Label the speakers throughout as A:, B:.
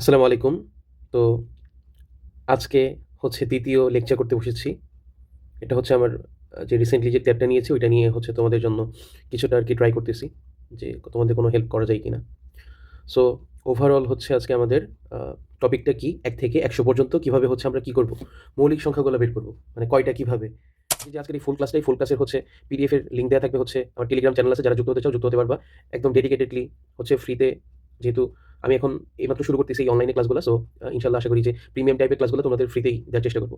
A: আসসালামু আলাইকুম। তো আজকে হচ্ছে দ্বিতীয় লেকচার করতে বসেছি। এটা হচ্ছে আমার যে রিসেন্টলি যে ট্যাবটা নিয়েছি, ওইটা নিয়ে হচ্ছে তোমাদের জন্য কিছুটা আর কি ট্রাই করতেছি। যে তোমাদের কোনো হেল্প করা যায় কি না সো ওভারঅল হচ্ছে আজকে আমাদের টপিকটা কি? এক থেকে ১০০ পর্যন্ত কীভাবে হচ্ছে আমরা কি করব? মৌলিক সংখ্যাগুলো বের করব। মানে কয়টা কীভাবে? যে আজকের এই ফুল ক্লাসটাই ফুল ক্লাসের হচ্ছে পিডিএফ এর লিঙ্ক দেওয়া থাকবে হচ্ছে আমার টেলিগ্রাম চ্যানেল আছে, যারা যুক্ত হতে চাও যুক্ত হতে পারবা। একদম ডেডিকেটেডলি হচ্ছে ফ্রিতে যেহেতু আমি এখন এইমাত্র শুরু করতেছি এই অনলাইনে ক্লাসগুলো সো ইনশাল্লাহ আশা করি যে প্রিমিয়াম টাইপের ক্লাসগুলো তোমাদের ফ্রিতেই দেওয়ার চেষ্টা করব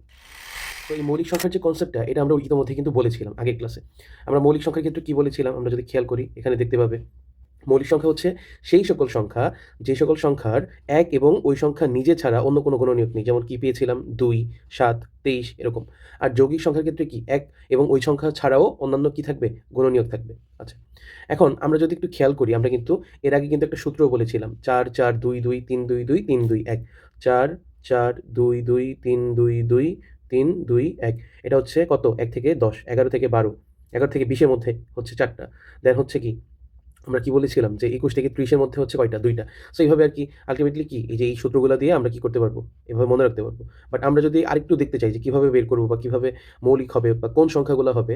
A: তো এই মৌলিক সংখ্যার যে কনসেপ্টটা এটা আমরা ইতিমধ্যে কিন্তু বলেছিলাম আগের ক্লাসে। আমরা মৌলিক সংখ্যার ক্ষেত্রে কী বলেছিলাম আমরা যদি খেয়াল করি, এখানে দেখতে পাবে। মৌলিক সংখ্যা হচ্ছে সেই সকল সংখ্যা যে সকল সংখ্যার এক এবং ওই সংখ্যা নিজে ছাড়া অন্য কোনো গুণনীয়ক নেই। যেমন কি পেয়েছিলাম ২, ৭, ২৩ এরকম। আর যৌগিক সংখ্যার ক্ষেত্রে কি এক এবং ওই সংখ্যা ছাড়াও অন্যান্য কি থাকবে? গুণনীয়ক থাকবে। আচ্ছা। এখন আমরা যদি একটু খেয়াল করি আমরা কিন্তু এর আগে কিন্তু একটা সূত্রও বলেছিলাম। চার চার দুই দুই তিন দুই দুই তিন দুই এক চার চার দুই দুই তিন দুই দুই তিন দুই এক এটা হচ্ছে কত? এক থেকে দশ এগারো থেকে ১২, ১১ থেকে বিশের মধ্যে হচ্ছে চারটা দেন হচ্ছে কি? আমরা কি বলেছিলাম যে ২১ থেকে ত্রিশের মধ্যে হচ্ছে কয়টা? ২ টা। সো এইভাবে আর কি আলটিমেটলি কি? এই যে এই সূত্রগুলো দিয়ে আমরা কি করতে পারব? এভাবে মনে রাখতে পারব। বাট আমরা যদি আরেকটু দেখতে চাই যে কীভাবে বের করব বা কীভাবে মৌলিক হবে বা কোন সংখ্যাগুলো হবে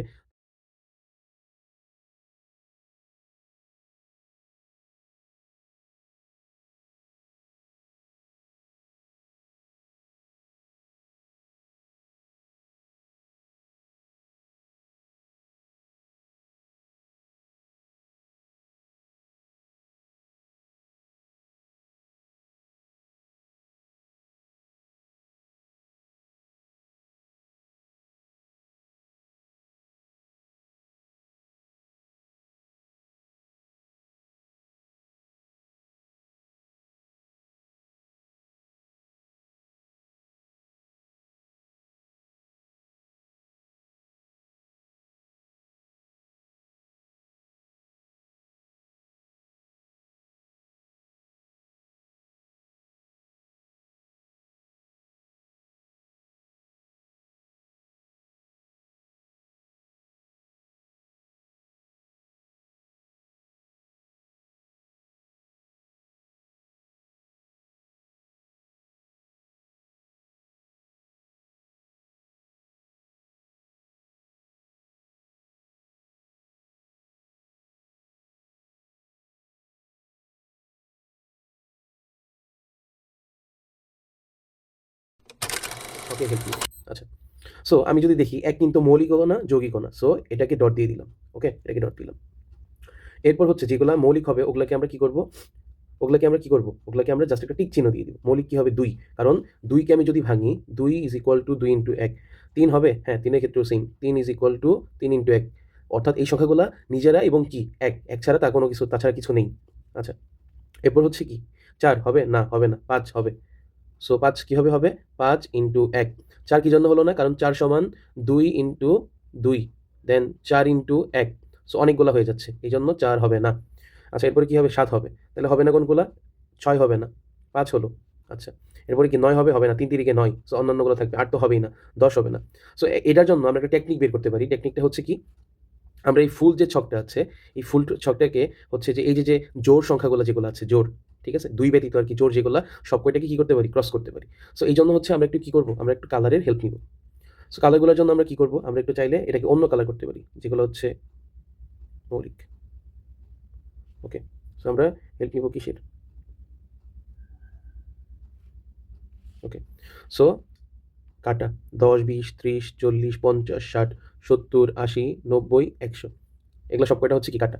A: ওকে হেল্প মি। আচ্ছা। সো আমি যদি দেখি এক কিন্তু মৌলিক না, যৌগিকও না। সো এটাকে ডট দিয়ে দিলাম। ওকে? এটাকে ডট দিলাম। এরপর হচ্ছে যেগুলা মৌলিক হবে ওগুলাকে আমরা কি করব? ওগুলাকে আমরা কি করব? ওগুলাকে আমরা জাস্ট একটা টিক চিহ্ন দিয়ে দিব। মৌলিক কি হবে? দুই কারণ দুইকে আমি যদি ভাঙি দুই ইজ ইকুয়াল টু দুই ইনটু ১ ৩ হবে? হ্যাঁ, তিনের ক্ষেত্রেও সেইম। ৩ ইজ ইকুয়াল টু তিন ইনটু এক অর্থাৎ এই সংখ্যাগুলো নিজেরা এবং কি ১, ১ ছাড়া তার কোনো কিছু তাছাড়া কিছু নেই। আচ্ছা। এরপর হচ্ছে কি? চার হবে? না, হবে না। পাঁচ হবে। সো ৫ কীভাবে হবে? পাঁচ ইন্টু এক চার কি জন্য হলো না? কারণ চার সমান দুই ইন্টু দুই দেন চার ইন্টু এক সো অনেকগুলা হয়ে যাচ্ছে। এই জন্য চার হবে না। আচ্ছা এরপরে কী হবে? সাত হবে। তাহলে হবে না কোনগুলা? ছয় হবে না। পাঁচ হলো। আচ্ছা। এরপরে কি নয় হবে? হবে না। তিন তিরিকে নয় সো অন্যান্যগুলো থাকবে। ৮ তো হবেই না। ১০ হবে না। সো এটার জন্য আমরা একটা টেকনিক বের করতে পারি। টেকনিকটা হচ্ছে কি? আমরা এই ফুল যে ছকটা আছে, এই ফুল ছকটাকে হচ্ছে যে এই যে, যে জোড় সংখ্যাগুলা যেগুলো আছে জোড়, ঠিক আছে? দুই ব্যতীত আর কি, জোর যেগুলা, সব কয়টাকে কি করতে পারি? ক্রস করতে পারি। সো এই জন্য হচ্ছে আমরা একটু কী করব আমরা একটু কালারের হেল্প নিব। সো কালারগুলোর জন্য আমরা কী করব আমরা একটু চাইলে এটাকে অন্য কালার করতে পারি। যেগুলো হচ্ছে মৌলিক। ওকে। সো আমরা হেল্প নিব কিসের? ওকে। সো কাটা, দশ, বিশ, ত্রিশ, চল্লিশ, পঞ্চাশ, ষাট, সত্তর, আশি, নব্বই, একশো এগুলো সব কয়টা হচ্ছে কি কাটা।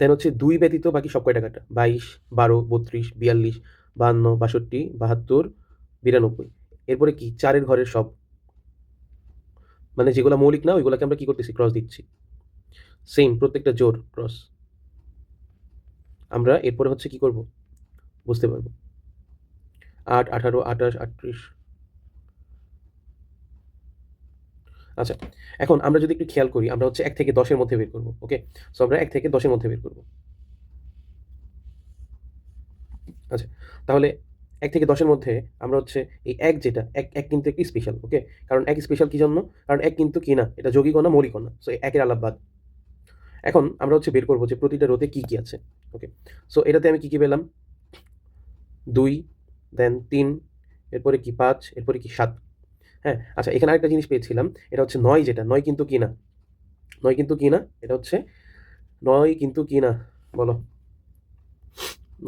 A: দেন হচ্ছে দুই ব্যতীত বাকি সব কয়টা কাটা? ২২, ১২, ৩২, ৪২, ৫২, ৬২, ৭২, ৯২ এরপরে কি? চারের ঘরের সব। মানে যেগুলা মৌলিক না ওইগুলোকে আমরা কি করতেছি? ক্রস দিচ্ছি। সেম প্রত্যেকটা জোর ক্রস। আমরা এরপরে হচ্ছে কি করব? বুঝতে পারব। ৮, ১৮, ২৮, ৩৮ আচ্ছা। এখন আমরা যদি একটু খেয়াল করি আমরা হচ্ছে এক থেকে দশের মধ্যে বের করব। ওকে? সো আমরা এক থেকে দশের মধ্যে বের করব। আচ্ছা। তাহলে এক থেকে দশের মধ্যে আমরা হচ্ছে এই এক যেটা ১, ১ কিন্তু একটি স্পেশাল। ওকে? কারণ এক স্পেশাল কি জন্য? কারণ এক কিন্তু কি না? এটা মৌলিকও না। সো ১ এর আলাপ বাদ। এখন আমরা হচ্ছে বের করব যে প্রতিটা রোতে কী কী আছে। ওকে? সো এটাতে আমি কী কী পেলাম? দুই দেন তিন এরপরে কি পাঁচ এরপরে কি সাত হ্যাঁ আচ্ছা এখানে আরেকটা জিনিস পেয়েছিলাম, এটা হচ্ছে নয় যেটা, নয় কিন্তু কি না নয় কিন্তু কি না এটা হচ্ছে নয় কিন্তু কি না বলো।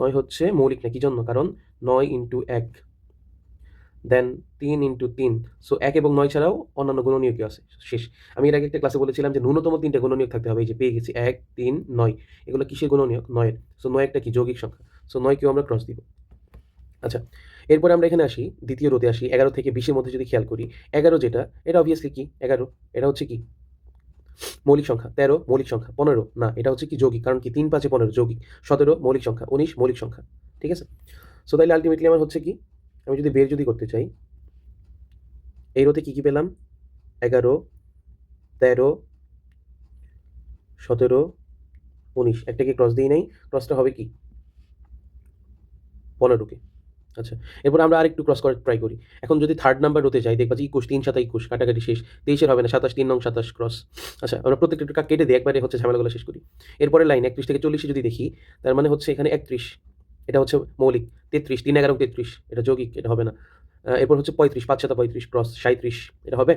A: নয় হচ্ছে মৌলিক না, কি জন্য? কারণ নয় ইন্টু এক দেন তিন ইন্টু তিন সো এক এবং নয় ছাড়াও অন্যান্য গুণনীয় কি আছে? শেষ। আমি এর আগে একটা ক্লাসে বলেছিলাম যে ন্যূনতম তিনটা গুণনীয়ক থাকতে হবে, এই যে পেয়ে গেছি, এক, তিন, নয়, এগুলো কিসের গুণনীয়ক নয়ের। সো নয় একটা কি? যৌগিক সংখ্যা। সো নয় কেউ আমরা ক্রস দিব। আচ্ছা এরপরে আমরা এখানে আসি, দ্বিতীয় রোতে আসি, এগারো থেকে বিশের মধ্যে যদি খেয়াল করি, এগারো যেটা, এটা অবভিয়াসলি কি? এগারো, এটা হচ্ছে কি? মৌলিক সংখ্যা, তেরো, মৌলিক সংখ্যা, পনেরো, না, এটা হচ্ছে কি যৌগিক, কারণ কি তিন পাঁচে পনেরো, যৌগিক, সতেরো, মৌলিক সংখ্যা, উনিশ, মৌলিক সংখ্যা, ঠিক আছে? সো তাইলে আলটিমেটলি আমার হচ্ছে কি? আমি যদি বের যদি করতে চাই, এই রোতে কী কী পেলাম? এগারো, তেরো, সতেরো, উনিশ, একটাকে ক্রস দিই নাই ক্রসটা হবে কি? পনেরোকে। আচ্ছা এরপর আমরা আরেকটু ক্রস করার ট্রাই করি। এখন যদি থার্ড নাম্বার রোতে যাই, দেখবা যে একুশ, তিন সাতা একুশ, কাটাকাটি শেষ, তেইশের হবে না, সাতাশ, তিন, নং, সাতাশ ক্রস আচ্ছা আমরা প্রত্যেকটা কেটে দিই, একবারে হচ্ছে ঝামেলাগুলো শেষ করি। এরপরে লাইন একত্রিশ থেকে চল্লিশে যদি দেখি, তার মানে হচ্ছে এখানে একত্রিশ, এটা হচ্ছে মৌলিক, তেত্রিশ, তিন, এগারো, তেত্রিশ, এটা যৌগিক, এটা হবে না। এরপর হচ্ছে পঁয়ত্রিশ, পাঁচ, সাতা, পঁয়ত্রিশ ক্রস সাঁত্রিশ এটা হবে?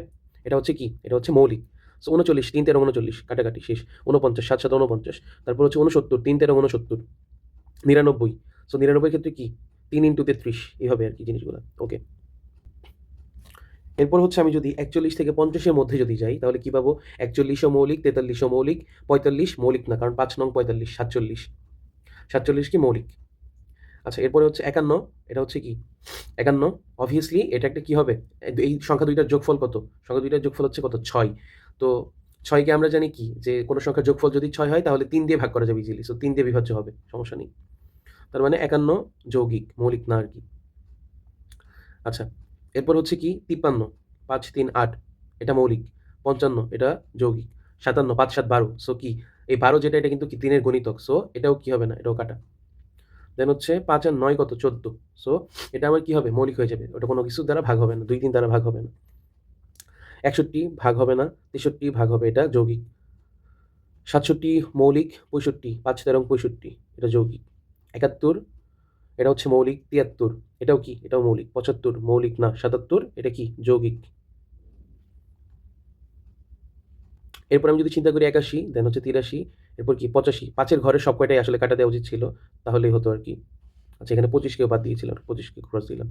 A: এটা হচ্ছে কি? এটা হচ্ছে মৌলিক। সো উনচল্লিশ, তিন, তেরো, উনচল্লিশ, কাটাকাটি শেষ, উনপঞ্চাশ, সাত সাত, উনপঞ্চাশ, তারপর হচ্ছে উনসত্তর, তিন, তেরো, উনসত্তর, নিরানব্বই। সো নিরানব্বই ক্ষেত্রে কি? তিন ইন্টু তেত্রিশ এইভাবে আর কি জিনিসগুলো। ওকে এরপর হচ্ছে আমি যদি একচল্লিশ থেকে পঞ্চাশের মধ্যে যদি যাই, তাহলে কী পাবো? একচল্লিশও মৌলিক, তেতাল্লিশও মৌলিক, পঁয়তাল্লিশ মৌলিক না, কারণ পাঁচ নং পঁয়তাল্লিশ, সাতচল্লিশ। সাতচল্লিশ কি মৌলিক? আচ্ছা এরপরে হচ্ছে একান্ন, এটা হচ্ছে কি? একান্ন অবভিয়াসলি এটা একটা কি হবে? এই সংখ্যা দুইটার যোগফল কত? সংখ্যা দুইটার যোগফল হচ্ছে কত? ছয়। তো ছয়কে আমরা জানি কি? যে কোনো সংখ্যার যোগফল যদি ছয় হয়, তাহলে তিন দিয়ে ভাগ করা যাবে ইজিলি সো তিন দিয়ে বিভাজ্য হবে, সমস্যা নেই। তার মানে একান্ন যৌগিক, মৌলিক না আর কি আচ্ছা এরপর হচ্ছে কি, তিপ্পান্ন, পাঁচ, তিন, আট, এটা মৌলিক। পঞ্চান্ন, এটা যৌগিক। সাতান্ন, পাঁচ, সাত, বারো সো কি? এই বারো যেটা, এটা কিন্তু তিনের গণিতক সো এটাও কি হবে না, এটাও কাটা। দেন হচ্ছে পাঁচ আর নয় কত? চোদ্দ সো এটা আমার কি হবে? মৌলিক হয়ে যাবে। ওটা কোনো কিছু দ্বারা ভাগ হবে না, দুই তিন দ্বারা ভাগ হবে না। একষট্টি ভাগ হবে না, তেষট্টি ভাগ হবে এটা যৌগিক। সাতষট্টি মৌলিক, পঁয়ষট্টি, পাঁচ তেরো পঁয়ষট্টি, এটা যৌগিক। একাত্তর, এটা হচ্ছে মৌলিক তিয়াত্তর, এটাও কি? এটাও মৌলিক, পঁচাত্তর, মৌলিক না, সাতাত্তর, এটা কি? যৌগিক। এরপর আমি যদি চিন্তা করি একাশি দেন হচ্ছে তিরাশি, এরপর কি? পঁচাশি, পাঁচের ঘরে সব কয়টাই আসলে কাটা দেওয়া উচিত ছিল? তাহলেই হতো আর কি। আচ্ছা এখানে পঁচিশকেও বাদ দিয়েছিলাম, পঁচিশকে ক্রস দিলাম।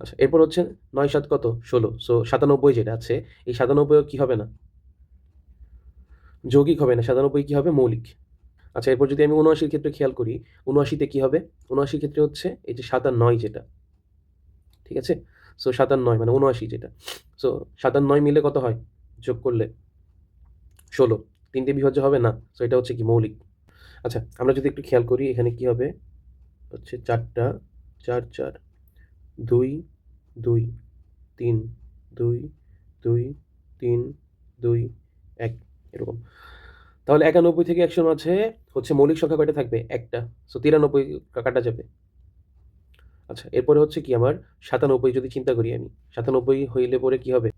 A: আচ্ছা এরপর হচ্ছে নয় সাত কত? ষোলো। সো সাতানব্বই যেটা আছে, এই সাতানব্বইও কি হবে না? যৌগিক হবে না, সাতানব্বই কি হবে? মৌলিক। আচ্ছা এরপর যদি আমি উনআশির ক্ষেত্রে খেয়াল করি উনআশিতে কি হবে? উনআশির ক্ষেত্রে হচ্ছে এই যে সাত আর নয় যেটা, ঠিক আছে? সো সাত আর নয় মানে উনআশি যেটা। সো সাত আর নয় মিলে কত হয়? যোগ করলে ষোলো। তিনটে বিভাজ্য হবে? না। সো এটা হচ্ছে কি? মৌলিক। আচ্ছা আমরা যদি একটু খেয়াল করি, এখানে কি হবে? হচ্ছে চারটা, চার চার, দুই দুই, তিন, দুই দুই, তিন, দুই, এক, এরকম। তাহলে একানব্বই থেকে একশোর মাঝে হচ্ছে মৌলিক সংখ্যা কয়টা থাকবে? একটা। সো তিরানব্বই কাটা যাবে। আচ্ছা এরপরে হচ্ছে কি আমার? সাতানব্বই যদি চিন্তা করি আমি। সাতানব্বই হইলে পরে কি হবে?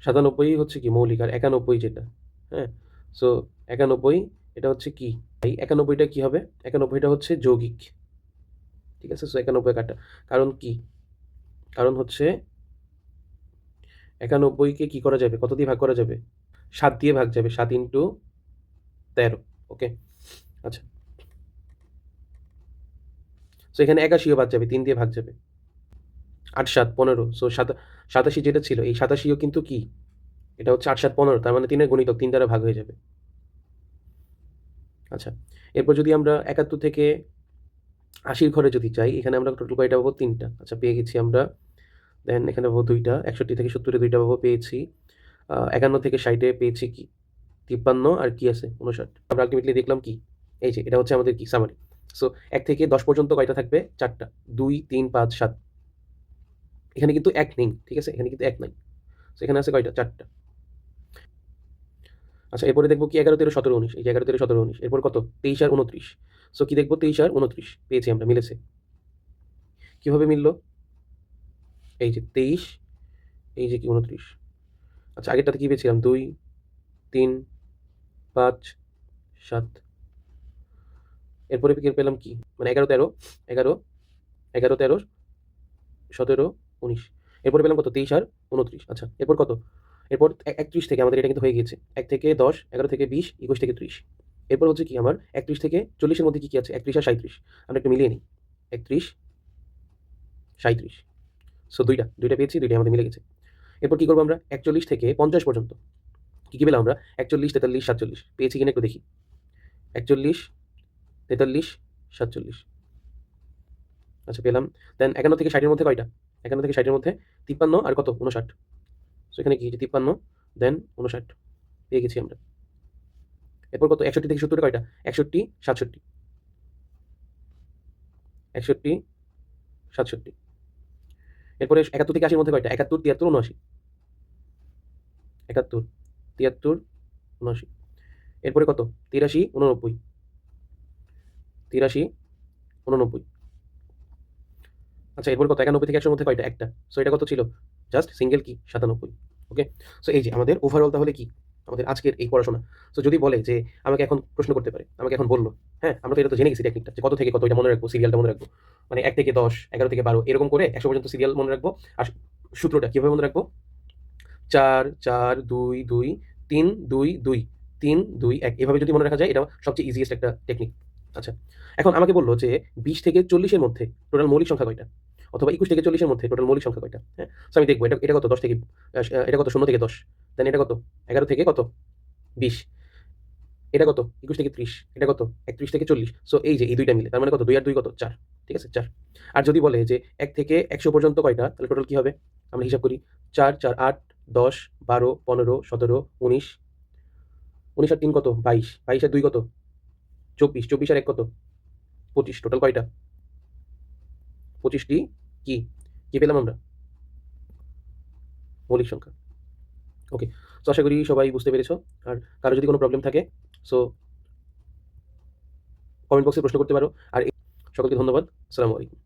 A: সাতানব্বই হচ্ছে কি মৌলিক আর একানব্বই যেটা হ্যাঁ? সো একানব্বই এটা হচ্ছে কি? এই একানব্বইটা কি হবে? একানব্বইটা হচ্ছে যৌগিক। ঠিক আছে? সো একানব্বই কাটা। কারণ কি? কারণ হচ্ছে একানব্বইকে কি করা যাবে? কত দিয়ে ভাগ করা যাবে? সাত দিয়ে ভাগ যাবে। সাত ইন্টু তেরো ওকে আচ্ছা। সো এখানে একাশিও বাদ যাবে, তিন দিয়ে ভাগ যাবে। আট সাত পনেরো সো সাত, সাতাশি যেটা ছিল, এই সাতাশিও কিন্তু কি? এটা হচ্ছে আট সাত পনেরো, তার মানে তিনের গণিতক তিন দ্বারা ভাগ হয়ে যাবে। আচ্ছা এরপর যদি আমরা একাত্তর থেকে আশির ঘরে যদি চাই এখানে আমরা টোটাল কয়টা পাবো? তিনটা। আচ্ছা পেয়ে গেছি আমরা দেন এখানে পাবো দুইটা, একষট্টি থেকে সত্তরে দুইটা পাবো, পেয়েছি। একান্ন থেকে ষাটে পেয়েছি কি? তিপ্পান্ন আর কি আছে? উনষাট আমরা আলটিমেটলি দেখলাম কি? এই যে, এটা হচ্ছে আমাদের কি? সামারি সো এক থেকে দশ পর্যন্ত কয়টা থাকবে? চারটা। দুই, তিন, পাঁচ, সাত। এখানে কিন্তু এক নেই, ঠিক আছে? এখানে কিন্তু এক নাই। সো এখানে আছে কয়টা? চারটা। আচ্ছা এরপরে দেখব কি? এগারো, তেরো, সতেরো, উনিশ। এই এগারো, তেরো, সতেরো, উনিশ। এরপর কত? তেইশ আর উনত্রিশ সো কি দেখব? তেইশ আর উনত্রিশ পেয়েছি আমরা, মিলেছে। কীভাবে মিললো? এই যে, তেইশ। এই যে, কি? উনত্রিশ আচ্ছা আগেরটাতে কী পেয়েছিলাম? দুই, তিন পাঁচ, সাত। এরপরে পেলাম কি? মানে এগারো, তেরো, এগারো এগারো, তেরো, সতেরো, উনিশ। এরপরে পেলাম কত? তেইশ আর উনত্রিশ। আচ্ছা এরপর কত? এরপর এক- একত্রিশ থেকে আমাদের এটা কিন্তু হয়ে গিয়েছে। এক থেকে দশ, এগারো থেকে বিশ, একুশ থেকে ত্রিশ। এরপর হচ্ছে কি আমার? একত্রিশ থেকে চল্লিশের মধ্যে কী কী আছে? একত্রিশ আর সাঁত্রিশ আমরা একটু মিলিয়ে নিই। একত্রিশ সাঁত্রিশ সো দুইটা। দুইটা পেয়েছি দুইটা আমাদের মিলে গেছে। এরপর কী করব আমরা? একচল্লিশ থেকে পঞ্চাশ পর্যন্ত। কী কী পেলাম আমরা? একচল্লিশ, তেতাল্লিশ, সাতচল্লিশ। পেয়েছি কিনা একটু দেখি। একচল্লিশ, তেতাল্লিশ, সাতচল্লিশ। আচ্ছা পেলাম। দেন একান্ন থেকে ষাটের মধ্যে কয়টা? একান্ন থেকে ষাটের মধ্যে তিপ্পান্ন আর কত? উনষাট সো এখানে কি? তিপ্পান্ন দেন উনষাট পেয়ে গেছি আমরা। এরপর কত? একষট্টি থেকে সত্তরে কয়টা? একষট্টি, সাতষট্টি। একষট্টি, সাতষট্টি। এরপরে একাত্তর থেকে আশির মধ্যে কয়টা? একাত্তর, তিয়াত্তর উনআশি একাত্তর। তিয়াত্তর, উনআশি। এরপরে কত? তিরাশি, উননব্বই। তিরাশি, উননব্বই। আচ্ছা এরপর কত? একানব্বই থেকে একশোর মধ্যে কয়টা? একটা। সো এটা কত ছিল? জাস্ট সিঙ্গেল কি সাতানব্বই। ওকে সো এই যে, আমাদের ওভারঅল তাহলে কি? আমাদের আজকের এই পড়াশোনা। সো যদি বলে যে, আমাকে এখন প্রশ্ন করতে পারে, আমাকে এখন বলল হ্যাঁ আমরা তো এটা তো জেনে গেছি টেকনিকটা যে কত থেকে কত এটা মনে রাখব সিরিয়ালটা মনে রাখব। মানে এক থেকে দশ, এগারো থেকে বারো, এরকম করে একশো পর্যন্ত সিরিয়াল মনে রাখব। আর সূত্রটা কীভাবে মনে রাখব? চার চার, দুই দুই, তিন, দুই দুই, তিন, দুই, এক। এভাবে যদি মনে রাখা যায়, এটা সবচেয়ে ইজিয়েস্ট একটা টেকনিক আচ্ছা এখন আমাকে বলল যে বিশ থেকে চল্লিশের মধ্যে টোটাল মৌলিক সংখ্যা কয়টা? অথবা একুশ থেকে চল্লিশের মধ্যে টোটাল মৌলিক সংখ্যা কয়টা? হ্যাঁ আমি দেখব, এটা এটা কত? দশ থেকে এটা কত? শূন্য থেকে দশ। দেন এটা কত? এগারো থেকে কত? বিশ। এটা কত? একুশ থেকে ত্রিশ। এটা কত? একত্রিশ থেকে চল্লিশ। সো এই যে, এই দুইটা মিলে, তার মানে কত? দুই আর দুই কত? চার। ঠিক আছে? চার। আর যদি বলে যে এক থেকে একশো পর্যন্ত কয়টা, তাহলে টোটাল কী হবে? আমরা হিসাব করি, চার চার, আট দশ, বারো, পনেরো, সতেরো, উনিশ। উনিশ আর তিন কত? বাইশ। বাইশ আর দুই কত? চব্বিশ। চব্বিশ আর এক কত? পঁচিশ। টোটাল কয়টা? পঁচিশটি কি? কি পেলাম আমরা? মৌলিক সংখ্যা। ওকে, তো আশা করি সবাই বুঝতে পেরেছ। আর কারও যদি কোনো প্রবলেম থাকে সো কমেন্ট বক্সে প্রশ্ন করতে পারো। আর সকলকে ধন্যবাদ। আসসালামু আলাইকুম।